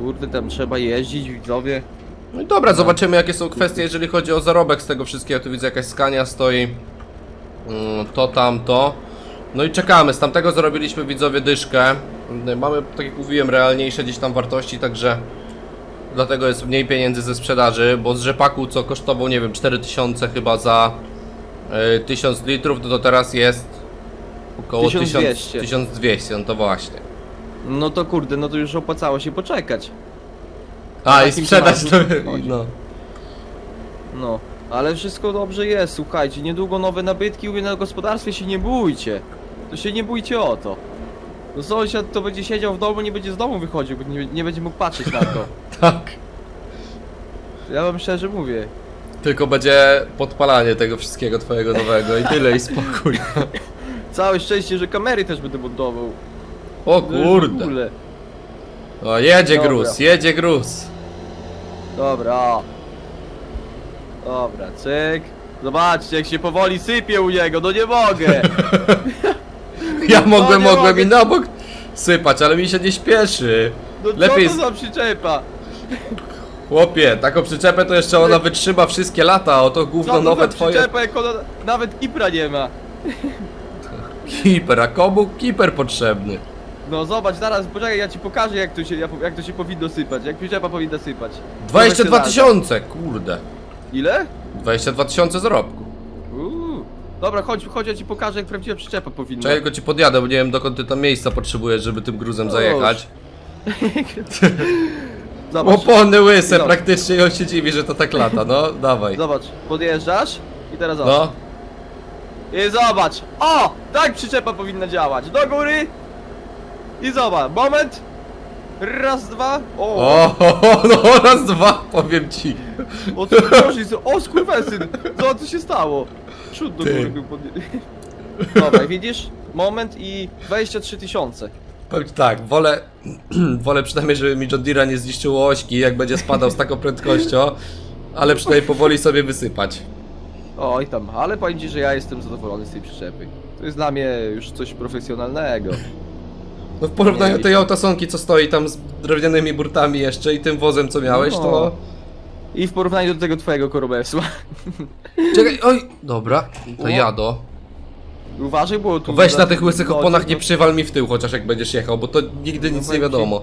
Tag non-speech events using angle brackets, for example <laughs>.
Kurde, tam trzeba jeździć, widzowie. No i dobra, zobaczymy jakie są kwestie, jeżeli chodzi o zarobek z tego wszystkiego. Tu widzę jakaś skania stoi. Mm, To, tamto. No i czekamy. Z tamtego zarobiliśmy widzowie dyszkę. Mm, Mamy, tak jak mówiłem, realniejsze gdzieś tam wartości, także dlatego jest mniej pieniędzy ze sprzedaży, bo z rzepaku co kosztował, nie wiem, 4000 chyba za y, 1000 litrów, no to teraz jest około 1000 1200. 1200, no to właśnie. No to kurde, no to już opłacało się poczekać. A, i takim sprzedać to, temacie chodzi. no. No, ale wszystko dobrze jest, słuchajcie, niedługo nowe nabytki, mówię na gospodarstwie się nie bójcie. To się nie bójcie o to. No sąsiad to będzie siedział w domu, nie będzie z domu wychodził, bo nie, nie będzie mógł patrzeć na to. <laughs> Tak. Ja wam szczerze mówię. Tylko będzie podpalanie tego wszystkiego twojego nowego i tyle i spokój. <laughs> Całe szczęście, że kamery też będę montował. O No, w kurde. ogóle. O, jedzie Dobra. gruz, jedzie gruz. Dobra. Dobra, cyk. Zobaczcie, jak się powoli sypie u niego, no nie mogę. <laughs> Ja mogłem, nie mogłem mogę. i na bok sypać, ale mi się nie śpieszy. No Lepiej co z- to za przyczepa? Chłopie, taką przyczepę to jeszcze ona wytrzyma wszystkie lata, a oto Co gówno to nowe za twoje. przyczepa, jak ona nawet kipra nie ma? Kiper, a komu kiper potrzebny? No zobacz, zaraz, poczekaj, ja ci pokażę jak to się, jak to się powinno sypać, jak przyczepa powinna sypać. 22 Zobacz, tysiące, kurde. Ile? 22 tysiące zarobku. Uuu. Dobra, chodź, chodź, ja ci pokażę jak prawdziwa przyczepa powinna. Czekaj, tylko ci podjadę, bo nie wiem dokąd ty tam miejsca potrzebujesz, żeby tym gruzem zajechać. <laughs> Zobacz, Opony łyse, Zobacz. praktycznie i on się dziwi, że to tak lata, no <laughs> dawaj. zobacz, podjeżdżasz i teraz zobacz. No, I zobacz! O! Tak przyczepa powinna działać. Do góry! I zobacz, moment! Raz, dwa. O! o, <laughs> no raz, dwa, powiem ci. O co chodzi? O skurwesyn! Co tu się stało? Przód do Ty. góry był pod... Dobra, widzisz? Moment i 23 tysiące. Powiem ci tak, wolę, <clears throat> wolę przynajmniej, żeby mi John Deere'a nie zniszczyło ośki, jak będzie spadał z taką prędkością, ale przynajmniej powoli sobie wysypać. Oj tam, ale powiem ci, że ja jestem zadowolony z tej przyczepy. To jest dla mnie już coś profesjonalnego. No w porównaniu do tej autosonki, co stoi tam z drewnianymi burtami jeszcze i tym wozem, co miałeś, No. to... I w porównaniu do tego twojego korobesła. <laughs> Czekaj, oj, dobra, to jado. Uważaj, bo tu... Weź na tych łysych oponach, no, nie przywal mi w tył chociaż jak będziesz jechał, bo to nigdy No nic nie powiem ci- wiadomo.